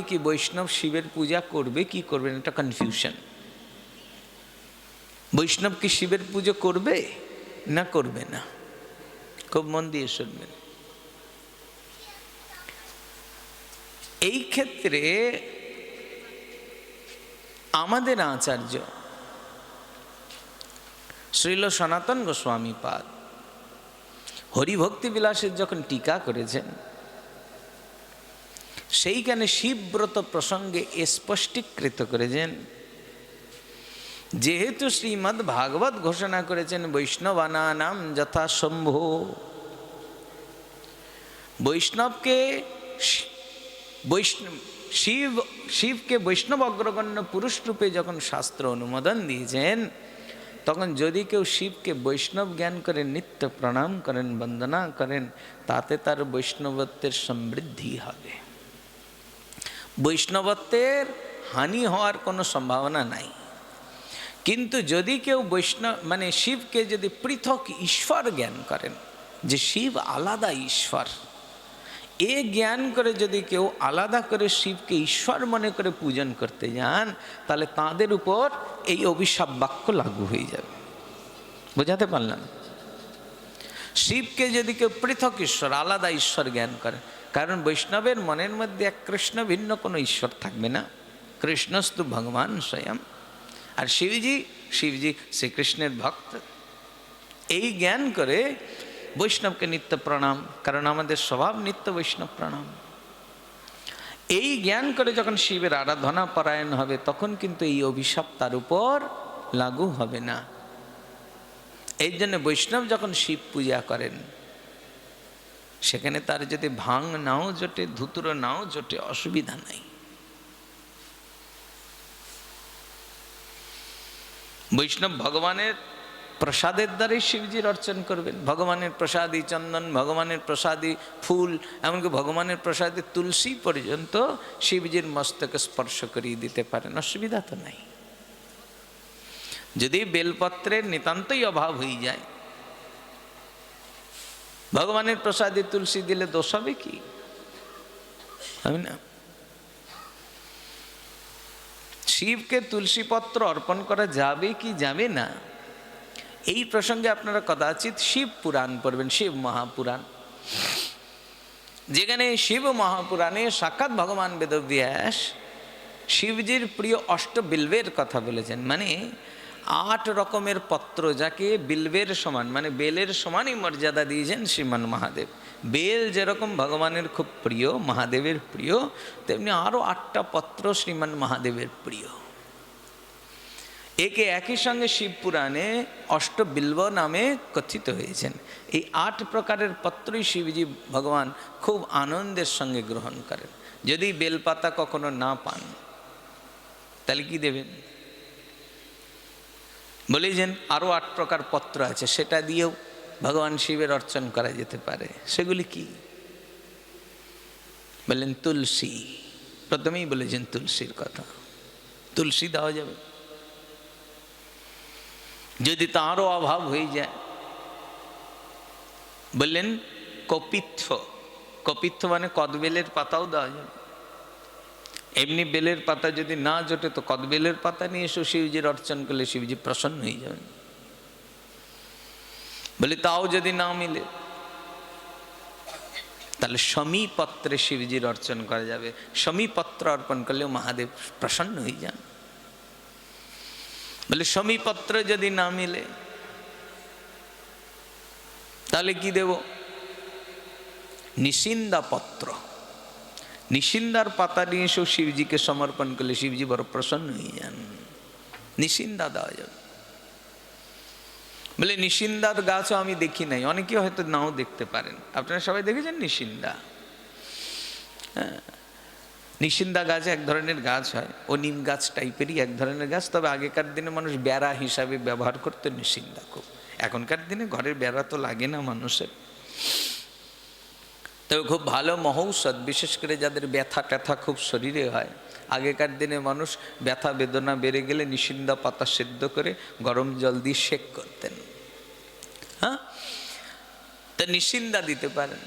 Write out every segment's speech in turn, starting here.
কি বৈষ্ণব শিবের পূজা করবে, কি করবে? এটা কনফিউশন বৈষ্ণব কি শিবের পুজো করবে? না করবে না। খুব মন দিয়ে শুনবেন। এই ক্ষেত্রে আমাদের আচার্য শ্রীল সনাতন গোস্বামী পাদ হরিভক্তি বিলাসের যখন টিকা করেছেন সেইখানে শিবব্রত প্রসঙ্গে স্পষ্টীকৃত করেছেন, যেহেতু শ্রীমদ্ ভাগবত ঘোষণা করেছেন বৈষ্ণবানা নাম যথাসম্ভ বৈষ্ণবকে বৈষ্ণব শিব, শিবকে বৈষ্ণব অগ্রগণ্য পুরুষ রূপে যখন শাস্ত্র অনুমোদন দিয়েছেন, তখন যদি কেউ শিবকে বৈষ্ণব জ্ঞান করে নিত্য প্রণাম করেন, বন্দনা করেন, তাতে তার বৈষ্ণবত্বের সমৃদ্ধি হবে। বৈষ্ণবত্বের হানি হওয়ার কোনো সম্ভাবনা নাই। কিন্তু যদি কেউ বৈষ্ণব মানে শিবকে যদি পৃথক ঈশ্বর জ্ঞান করেন, যে শিব আলাদা ঈশ্বর, এ জ্ঞান করে যদি কেউ আলাদা করে শিবকে ঈশ্বর মনে করে পূজন করতে যান, তাহলে তাদের উপর এই অভিশাপ বাক্য লাগু হয়ে যাবে। বোঝাতে পারলাম? শিবকে যদি কেউ পৃথক ঈশ্বর, আলাদা ঈশ্বর জ্ঞান করে, কারণ বৈষ্ণবের মনের মধ্যে এক কৃষ্ণ ভিন্ন কোনো ঈশ্বর থাকবে না। কৃষ্ণস্তু ভগবান স্বয়ং। আর শিবজি শিবজি শ্রীকৃষ্ণের ভক্ত। এই জ্ঞান করে বৈষ্ণবকে নিত্য প্রণাম, কারণ আমাদের স্বভাব নিত্য বৈষ্ণব প্রণাম। এই জ্ঞান করে যখন শিবের আরাধনা পরায়ণ হবে, তখন কিন্তু এই অভিশাপ তার উপর লাগু হবে না। এই জন্য বৈষ্ণব যখন শিব পূজা করেন, সেখানে তার যদি ভাং নাও জোটে, ধুতুর নাও জোটে, অসুবিধা নাই। বৈষ্ণব ভগবানের প্রসাদের দ্বারাই শিবজির অর্চন করবেন। ভগবানের প্রসাদী চন্দন, ভগবানের প্রসাদী ফুল, এমনকি ভগবানের প্রসাদী তুলসী পর্যন্ত শিবজির মস্তকে স্পর্শ করিয়ে দিতে পারেন। অসুবিধা তো নাই। যদি বেলপত্রের নিতান্তই অভাব হয়ে যায়, ভগবানের প্রসাদে তুলসী দিলে দোষ হবে কি? হবে না। শিবকে তুলসী পত্র অর্পণ করা যাবে কি যাবে না? এই প্রসঙ্গে আপনারা কদাচিৎ শিব পুরাণ পড়বেন, শিব মহাপুরাণ। যেখানে শিব মহাপুরাণে সাক্ষাৎ ভগবান বেদব্যাস শিবজির প্রিয় অষ্ট অষ্টবিল্বের কথা বলেছেন। মানে আট রকমের পত্র যাকে বিল্বের সমান মানে বেলের সমানই মর্যাদা দিয়েছেন শ্রীমান মহাদেব। বেল যেরকম ভগবানের খুব প্রিয়, মহাদেবের প্রিয়, তেমনি আরও আটটা পত্র শ্রীমান মহাদেবের প্রিয়। একে একই সঙ্গে শিবপুরাণে অষ্টবিল্ব নামে কথিত হয়েছেন। এই আট প্রকারের পত্রই শিবজি ভগবান খুব আনন্দের সঙ্গে গ্রহণ করেন। যদি বেলপাতা কখনো না পান, তাহলে কি দেবেন? বলেছেন আরও আট প্রকার পত্র আছে, সেটা দিয়েও ভগবান শিবের অর্চন করা যেতে পারে। সেগুলি কি? বললেন তুলসী। প্রথমেই বলেছেন তুলসীর কথা। তুলসী দেওয়া যাবে। যদি তারও অভাব হয়ে যায় বললেন কপিত্থ। কপিত্থ মানে কদবেলের পাতাও দেওয়া যাবে। এমনি বেলের পাতা যদি না জোটে, তো কদবেলের পাতা নিয়ে এসে, শিবজির অর্চন করলে শিবজি প্রসন্ন হয়ে যাবেন। বলে, তাও যদি না মিলে, তাহলে সমীপত্রে শিবজির অর্চন করা যাবে। সমীপত্র অর্পণ করলেও মহাদেব প্রসন্ন হয়ে যান। বলে, সমীপত্র যদি না মিলে, তাহলে কি দেব? নিশিন্দা পত্র নিশিন্দার পাতা নিয়ে এসেও শিবজিকে সমর্পণ করলে শিবজি বড় প্রসন্ন হয়ে যান। নিশিন্দা দেওয়া যাবে। বলে, নিশিন্দার গাছও আমি দেখি নাই। অনেকে হয়তো নাও দেখতে পারেন। আপনারা সবাই দেখেছেন নিশিন্দা? হ্যাঁ। নিশিন্দা গাছ এক ধরনের গাছ হয়, ও নিম গাছ টাইপেরই এক ধরনের গাছ, তবে আগেকার দিনে মানুষ বেড়া হিসাবে ব্যবহার করতো নিশিন্দা খুব এখনকার দিনে ঘরের বেড়া তো লাগে না মানুষের। তবে খুব ভালো মহৌষধ, বিশেষ করে যাদের ব্যথা ট্যাথা খুব শরীরে হয়। আগেকার দিনে মানুষ ব্যথা বেদনা বেড়ে গেলে নিশিন্দা পাতা সেদ্ধ করে গরম জল দিয়ে শেক করতেন। হ্যাঁ? তা নিশিন্দা দিতে পারেন।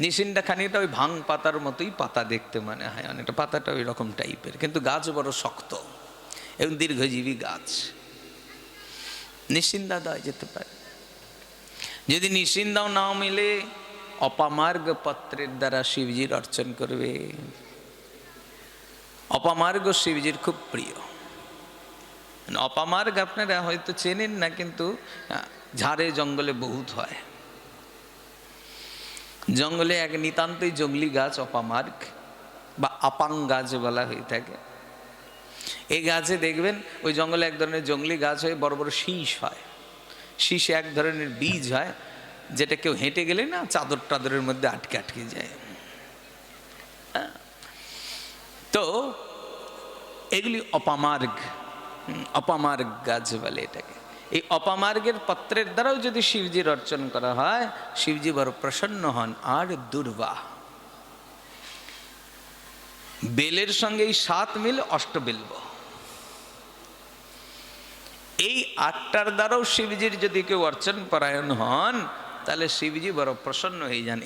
নিশিন্দা খানিটা ওই ভাং পাতার মতোই পাতা দেখতে মনে হয়, অনেকটা পাতাটা ওই রকম টাইপের, কিন্তু গাছ বড় শক্ত এবং দীর্ঘজীবী গাছ। নিশ্চিন্দা দেওয়া যেতে পারে। যদি নিশ্চিন্দাও না মিলে অপামার্গ পত্রের দ্বারা শিবজির অর্চন করবে। অপামার্গ শিবজির খুব প্রিয়। অপামার্গ আপনারা হয়তো চেনেন না, কিন্তু ঝাড়ে জঙ্গলে বহুত হয়। জঙ্গলে এক নিতান্তই জঙ্গলি গাছ অপামার্গ, বা আপাং গাছ বলা হয়ে থাকে। এই গাছে দেখবেন, ওই জঙ্গলে এক ধরনের জঙ্গলি গাছ হয়ে বড় বড় শীষ হয়। শীষে এক ধরনের বীজ হয়। যেটা কেউ হেঁটে গেলে না চাদর টাদরের মধ্যে আটকে আটকে যায়। হ্যাঁ। তো এগুলি অপামার্গ অপামার্গ গাছ বলে এটাকে। এই অপামার্গের পত্রের দ্বারাও যদি শিবজির অর্চন করা হয়, শিবজি বড় প্রসন্ন হন, আর দুর্বা বেলের সঙ্গে এই সাত মিল অষ্টবিল্ব। এই আটটার দ্বারাও শিবজির যদি কেউ অর্চন পরায়ণ হন তাহলে শিবজি বড় প্রসন্ন হয়ে যান।